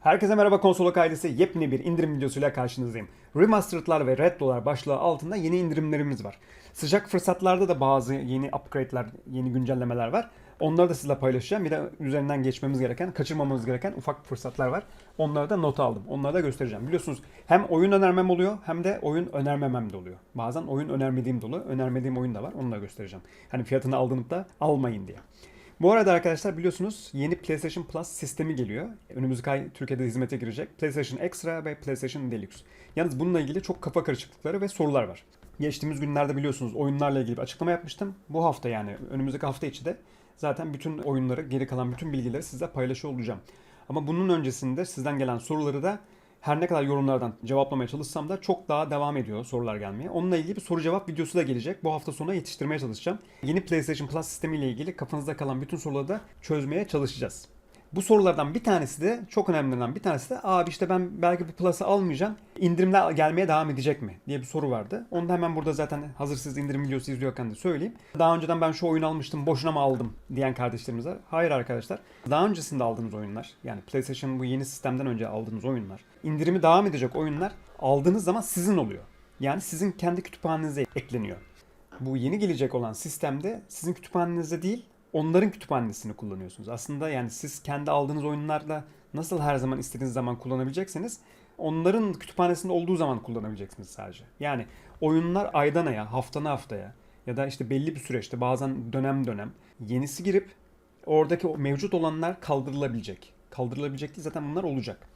Herkese merhaba konsolok ailesi yepyeni bir indirim videosuyla karşınızdayım. Remastered'lar ve Red Dolar başlığı altında yeni indirimlerimiz var. Sıcak fırsatlarda da bazı yeni upgrade'ler, yeni güncellemeler var. Onları da sizle paylaşacağım. Bir de üzerinden geçmemiz gereken, kaçırmamamız gereken ufak fırsatlar var. Onları da not aldım. Onları da göstereceğim. Biliyorsunuz hem oyun önermem oluyor hem de oyun önermemem de oluyor. Bazen oyun önermediğim de oluyor. Önermediğim oyun da var. Onu da göstereceğim. Hani fiyatını aldığınızda da almayın diye. Bu arada arkadaşlar biliyorsunuz yeni PlayStation Plus sistemi geliyor. Önümüzdeki ay Türkiye'de hizmete girecek. PlayStation Extra ve PlayStation Deluxe. Yalnız bununla ilgili çok kafa karışıklıkları ve sorular var. Geçtiğimiz günlerde biliyorsunuz oyunlarla ilgili bir açıklama yapmıştım. Bu hafta yani önümüzdeki hafta içi de zaten bütün oyunları, geri kalan bütün bilgileri size paylaşıyor olacağım. Ama bunun öncesinde sizden gelen soruları da her ne kadar yorumlardan cevaplamaya çalışsam da çok daha devam ediyor sorular gelmeye. Onunla ilgili bir soru cevap videosu da gelecek. Bu hafta sonu yetiştirmeye çalışacağım. Yeni PlayStation Plus sistemiyle ilgili kafanızda kalan bütün soruları da çözmeye çalışacağız. Bu sorulardan bir tanesi de çok önemlilerinden bir tanesi de abi işte ben belki bu Plus'ı almayacağım. İndirimler gelmeye devam edecek mi diye bir soru vardı. Onu da hemen burada zaten hazır siz indirim videosu izliyorken de söyleyeyim. Daha önceden ben şu oyunu almıştım boşuna mı aldım diyen kardeşlerimiz var. Hayır arkadaşlar. Daha öncesinde aldığınız oyunlar yani PlayStation bu yeni sistemden önce aldığınız oyunlar indirimi devam edecek oyunlar aldığınız zaman sizin oluyor. Yani sizin kendi kütüphanenize ekleniyor. Bu yeni gelecek olan sistemde sizin kütüphanenizde değil onların kütüphanesini kullanıyorsunuz. Aslında yani siz kendi aldığınız oyunlarla nasıl her zaman istediğiniz zaman kullanabilecekseniz onların kütüphanesinde olduğu zaman kullanabileceksiniz sadece. Yani oyunlar aydan aya, haftan haftaya ya da işte belli bir süreçte bazen dönem dönem yenisi girip oradaki mevcut olanlar kaldırılabilecek. Kaldırılabilecek değil zaten bunlar olacak.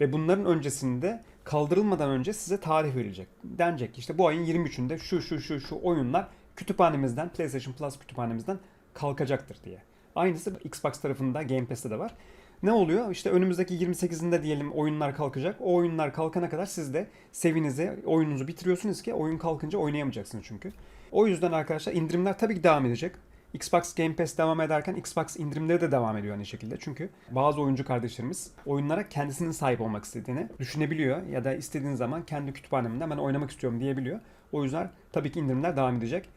Ve bunların öncesinde kaldırılmadan önce size tarih verilecek. Denecek işte bu ayın 23'ünde şu şu şu şu oyunlar kütüphanemizden, PlayStation Plus kütüphanemizden kalkacaktır diye. Aynısı Xbox tarafında Game Pass'te de var. Ne oluyor? İşte önümüzdeki 28'inde diyelim oyunlar kalkacak. O oyunlar kalkana kadar siz de sevinize oyununuzu bitiriyorsunuz ki oyun kalkınca oynayamayacaksınız çünkü. O yüzden arkadaşlar indirimler tabii ki devam edecek. Xbox Game Pass devam ederken Xbox indirimleri de devam ediyor aynı şekilde. Çünkü bazı oyuncu kardeşlerimiz oyunlara kendisinin sahip olmak istediğini düşünebiliyor ya da istediğin zaman kendi kütüphanemde ben oynamak istiyorum diyebiliyor. O yüzden tabii ki indirimler devam edecek.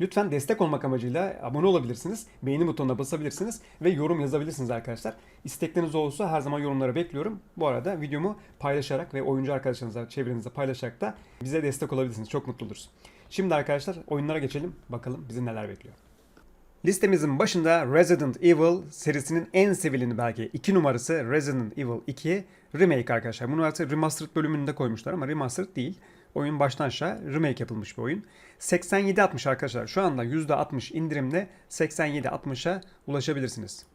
Lütfen destek olmak amacıyla abone olabilirsiniz. Beğeni butonuna basabilirsiniz ve yorum yazabilirsiniz arkadaşlar. İstekleriniz olursa her zaman yorumlara bekliyorum. Bu arada videomu paylaşarak ve oyuncu arkadaşlarınızla, çevrenizde paylaşarak da bize destek olabilirsiniz. Çok mutlu oluruz. Şimdi arkadaşlar oyunlara geçelim. Bakalım bizi neler bekliyor. Listemizin başında Resident Evil serisinin en sevileni belki 2 numarası Resident Evil 2 Remake arkadaşlar. Bunu artık Remastered bölümünde koymuşlar ama Remastered değil. Oyun baştan aşağı remake yapılmış bir oyun. 87.60 arkadaşlar. Şu anda %60 indirimle 87.60'a ulaşabilirsiniz.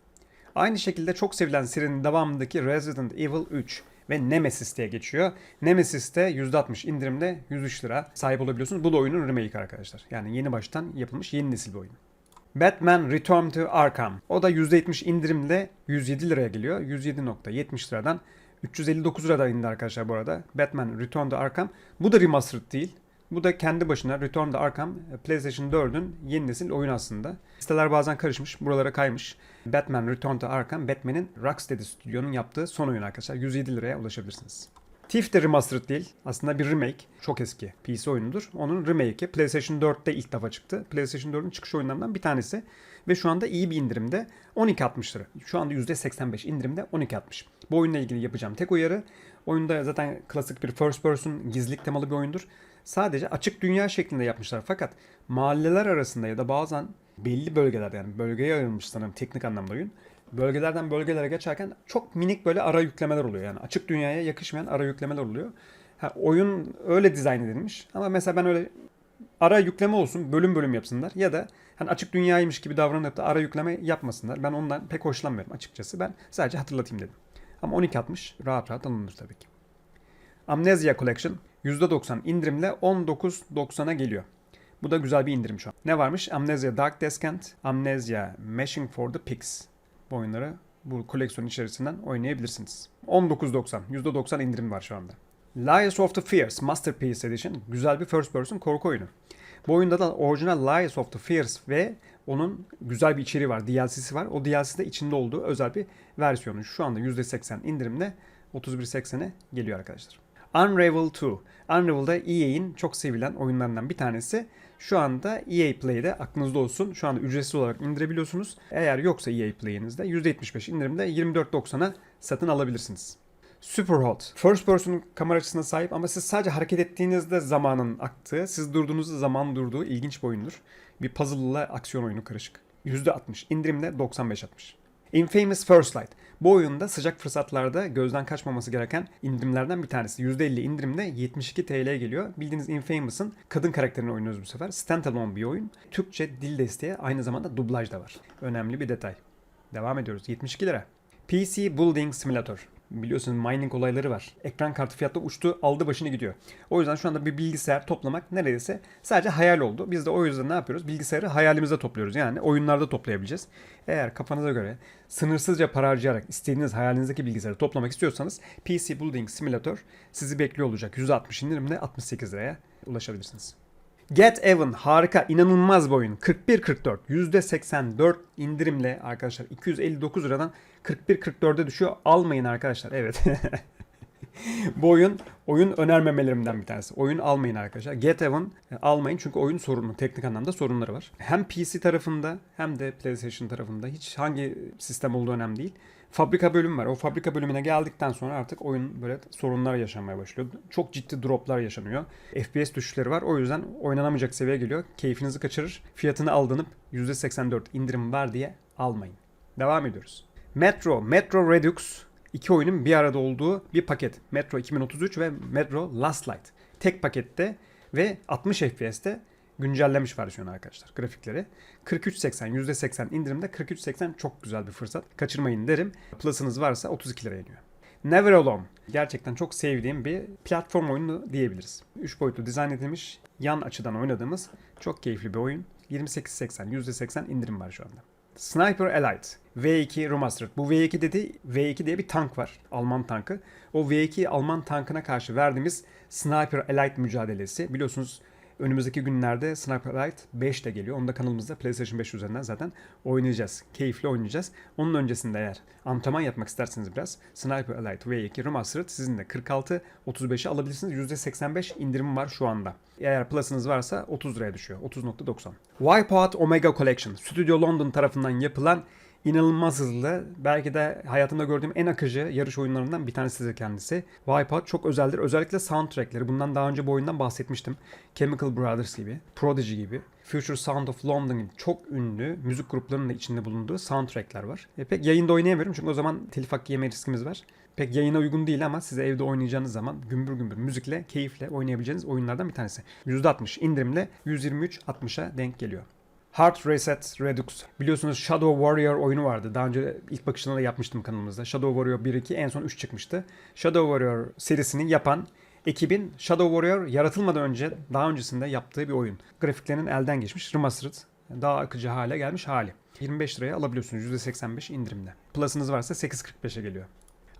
Aynı şekilde çok sevilen serinin devamındaki Resident Evil 3 ve Nemesis diye geçiyor. Nemesis'te %60 indirimle 103 lira sahip olabiliyorsunuz. Bu da oyunun remake arkadaşlar. Yani yeni baştan yapılmış yeni nesil bir oyun. Batman Return to Arkham. O da %70 indirimle 107 liraya geliyor. 107.70 liradan 359 liradan indi arkadaşlar bu arada. Batman Return to Arkham. Bu da remastered değil. Bu da kendi başına Return to Arkham PlayStation 4'ün yeni nesil oyun aslında. Listeler bazen karışmış, buralara kaymış. Batman Return to Arkham, Batman'in Rocksteady Studio'nun yaptığı son oyun arkadaşlar. 107 liraya ulaşabilirsiniz. Thief de remastered değil. Aslında bir remake. Çok eski PC oyunudur. Onun remake'i PlayStation 4'te ilk defa çıktı. PlayStation 4'ün çıkış oyunlarından bir tanesi. Ve şu anda iyi bir indirimde 12.60 lira. Şu anda %85 indirimde 12.60. Bu oyunla ilgili yapacağım tek uyarı. Oyunda zaten klasik bir first person gizlilik temalı bir oyundur. Sadece açık dünya şeklinde yapmışlar. Fakat mahalleler arasında ya da bazen belli bölgelerde yani bölgeye ayrılmış sanırım teknik anlamda oyun bölgelerden bölgelere geçerken çok minik böyle ara yüklemeler oluyor. Yani açık dünyaya yakışmayan ara yüklemeler oluyor. Ha, oyun öyle dizayn edilmiş ama mesela ben öyle ara yükleme olsun bölüm bölüm yapsınlar ya da hani açık dünyaymış gibi davranıp da ara yükleme yapmasınlar. Ben ondan pek hoşlanmıyorum açıkçası. Ben sadece hatırlatayım dedim. Ama 12.60 rahat rahat alınır tabii ki. Amnesia Collection %90 indirimle 19.90'a geliyor. Bu da güzel bir indirim şu an. Ne varmış? Amnesia Dark Descent, Amnesia Mashing for the Pigs bu oyunları bu koleksiyon içerisinden oynayabilirsiniz. 19.90, %90 indirim var şu anda. Lies of the Fears Masterpiece Edition güzel bir first person korku oyunu. Bu oyunda da orijinal Lies of the Fears ve onun güzel bir içeriği var, DLC'si var. O DLC'de içinde olduğu özel bir versiyonu. Şu anda %80 indirimle 31.80'e geliyor arkadaşlar. Unravel 2. Unravel da EA'in çok sevilen oyunlarından bir tanesi. Şu anda EA Play'de aklınızda olsun. Şu anda ücretsiz olarak indirebiliyorsunuz. Eğer yoksa EA Play'inizde %75 indirimde 24.90'a satın alabilirsiniz. Superhot. First person kamera açısına sahip ama siz sadece hareket ettiğinizde zamanın aktığı, siz durduğunuzda zaman durduğu ilginç bir oyundur. Bir puzzle ile aksiyon oyunu karışık. %60. indirimde 95-60. Infamous First Light. Bu oyunda sıcak fırsatlarda gözden kaçmaması gereken indirimlerden bir tanesi. %50 indirimde 72 TL geliyor. Bildiğiniz Infamous'ın kadın karakterini oynuyoruz bu sefer. Standalone bir oyun. Türkçe dil desteği aynı zamanda dublaj da var. Önemli bir detay. Devam ediyoruz. 72 lira. PC Building Simulator. Biliyorsunuz mining olayları var. Ekran kartı fiyatı uçtu, aldı başını gidiyor. O yüzden şu anda bir bilgisayar toplamak neredeyse sadece hayal oldu. Biz de o yüzden ne yapıyoruz? Bilgisayarı hayalimizde topluyoruz. Yani oyunlarda toplayabileceğiz. Eğer kafanıza göre sınırsızca para harcayarak istediğiniz hayalinizdeki bilgisayarı toplamak istiyorsanız PC Building Simulator sizi bekliyor olacak. %60 indirimle 68 liraya ulaşabilirsiniz. Get Even harika inanılmaz bir oyun. 41-44 %84 indirimle arkadaşlar 259 liradan 41-44'e düşüyor. Almayın arkadaşlar evet. Bu oyun oyun önermemelerimden bir tanesi. Oyun almayın arkadaşlar. Get Even e, almayın çünkü oyun sorunlu. Teknik anlamda sorunları var. Hem PC tarafında hem de PlayStation tarafında hiç hangi sistem olduğu önemli değil. Fabrika bölümü var. O fabrika bölümüne geldikten sonra artık oyun böyle sorunlar yaşamaya başlıyor. Çok ciddi droplar yaşanıyor. FPS düşüşleri var. O yüzden oynanamayacak seviyeye geliyor. Keyfinizi kaçırır. Fiyatını aldınıp %84 indirim var diye almayın. Devam ediyoruz. Metro, Metro Redux iki oyunun bir arada olduğu bir paket. Metro 2033 ve Metro Last Light. Tek pakette ve 60 FPS'te güncellemiş versiyonu arkadaşlar grafikleri. 43.80 %80 indirimde 43.80 çok güzel bir fırsat. Kaçırmayın derim. Plus'ınız varsa 32 liraya iniyor. Never Alone. Gerçekten çok sevdiğim bir platform oyunu diyebiliriz. 3 boyutlu dizayn edilmiş, yan açıdan oynadığımız çok keyifli bir oyun. 28.80 %80 indirim var şu anda. Sniper Elite. V2 Remastered. Bu V2 dedi V2 diye bir tank var. Alman tankı. O V2 Alman tankına karşı verdiğimiz Sniper Elite mücadelesi. Biliyorsunuz önümüzdeki günlerde Sniper Elite 5 de geliyor. Onu da kanalımızda PlayStation 5 üzerinden zaten oynayacağız. Keyifli oynayacağız. Onun öncesinde eğer antrenman yapmak isterseniz biraz Sniper Elite V2 Remastered sizin de 46 35'e alabilirsiniz. %85 indirim var şu anda. Eğer Plus'ınız varsa 30 liraya düşüyor. 30.90. Wipeout Omega Collection. Studio London tarafından yapılan inanılmaz hızlı. Belki de hayatımda gördüğüm en akıcı yarış oyunlarından bir tanesidir kendisi. Wipeout çok özeldir. Özellikle soundtrackleri. Bundan daha önce bu oyundan bahsetmiştim. Chemical Brothers gibi, Prodigy gibi, Future Sound of London çok ünlü müzik gruplarının da içinde bulunduğu soundtrackler var. E, pek yayında oynayamıyorum çünkü o zaman telif hakkı yeme riskimiz var. Pek yayına uygun değil ama size evde oynayacağınız zaman gümbür gümbür müzikle, keyifle oynayabileceğiniz oyunlardan bir tanesi. %60 indirimle 123.60'a denk geliyor. Heart Reset Redux. Biliyorsunuz Shadow Warrior oyunu vardı. Daha önce ilk bakışında da yapmıştım kanalımızda. Shadow Warrior 1-2 en son 3 çıkmıştı. Shadow Warrior serisini yapan ekibin Shadow Warrior yaratılmadan önce daha öncesinde yaptığı bir oyun. Grafiklerinin elden geçmiş remastered daha akıcı hale gelmiş hali. 25 liraya alabiliyorsunuz %85 indirimle. Plus'ınız varsa 8.45'e geliyor.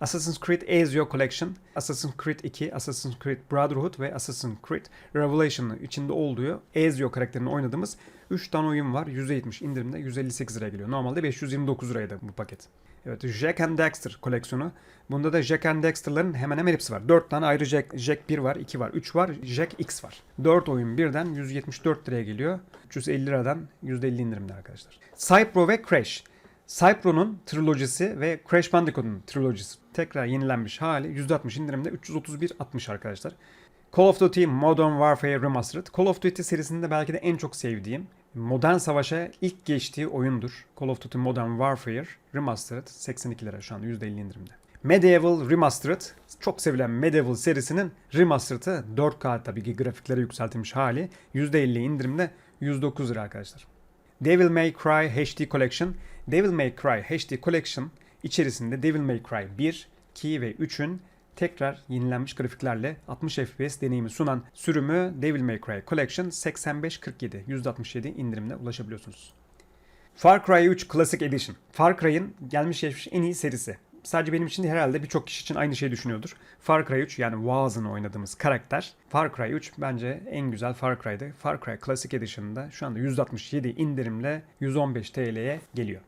Assassin's Creed Ezio Collection, Assassin's Creed 2, Assassin's Creed Brotherhood ve Assassin's Creed Revelation'ın içinde olduğu Ezio karakterini oynadığımız 3 tane oyun var. %70 indirimde 158 liraya geliyor. Normalde 529 liraydı bu paket. Evet Jack and Dexter koleksiyonu. Bunda da Jack and Dexter'ların hemen hemen hepsi var. 4 tane ayrı Jack, Jack 1 var, 2 var, 3 var, Jack X var. 4 oyun birden 174 liraya geliyor. 350 liradan %50 indirimde arkadaşlar. Cypro ve Crash. Cypro'nun trilojisi ve Crash Bandicoot'un trilojisi tekrar yenilenmiş hali %60 indirimde 331.60 arkadaşlar. Call of Duty Modern Warfare Remastered. Call of Duty serisinde belki de en çok sevdiğim modern savaşa ilk geçtiği oyundur. Call of Duty Modern Warfare Remastered 82 lira şu anda %50 indirimde. Medieval Remastered çok sevilen Medieval serisinin remastered'ı 4K tabii ki grafiklere yükseltilmiş hali %50 indirimde 109 lira arkadaşlar. Devil May Cry HD Collection. Devil May Cry HD Collection içerisinde Devil May Cry 1, 2 ve 3'ün tekrar yenilenmiş grafiklerle 60 FPS deneyimi sunan sürümü Devil May Cry Collection 85-47 %67 indirimle ulaşabiliyorsunuz. Far Cry 3 Classic Edition. Far Cry'ın gelmiş geçmiş en iyi serisi. Sadece benim için değil herhalde birçok kişi için aynı şeyi düşünüyordur. Far Cry 3 yani Waz'ın oynadığımız karakter. Far Cry 3 bence en güzel Far Cry'dı. Far Cry Classic Edition'da şu anda %67 indirimle 115 TL'ye geliyor.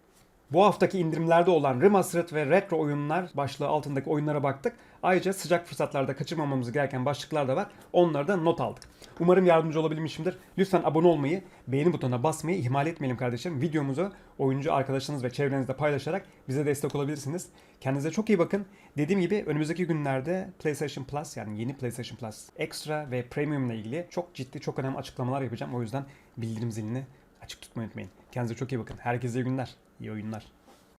Bu haftaki indirimlerde olan Remastered ve Retro oyunlar başlığı altındaki oyunlara baktık. Ayrıca sıcak fırsatlarda kaçırmamamız gereken başlıklar da var. Onları da not aldık. Umarım yardımcı olabilmişimdir. Lütfen abone olmayı, beğeni butonuna basmayı ihmal etmeyelim kardeşim. Videomuzu oyuncu arkadaşlarınız ve çevrenizde paylaşarak bize destek olabilirsiniz. Kendinize çok iyi bakın. Dediğim gibi önümüzdeki günlerde PlayStation Plus yani yeni PlayStation Plus Extra ve Premium ile ilgili çok ciddi, çok önemli açıklamalar yapacağım. O yüzden bildirim zilini açık tutmayı unutmayın. Kendinize çok iyi bakın. Herkese iyi günler, iyi oyunlar.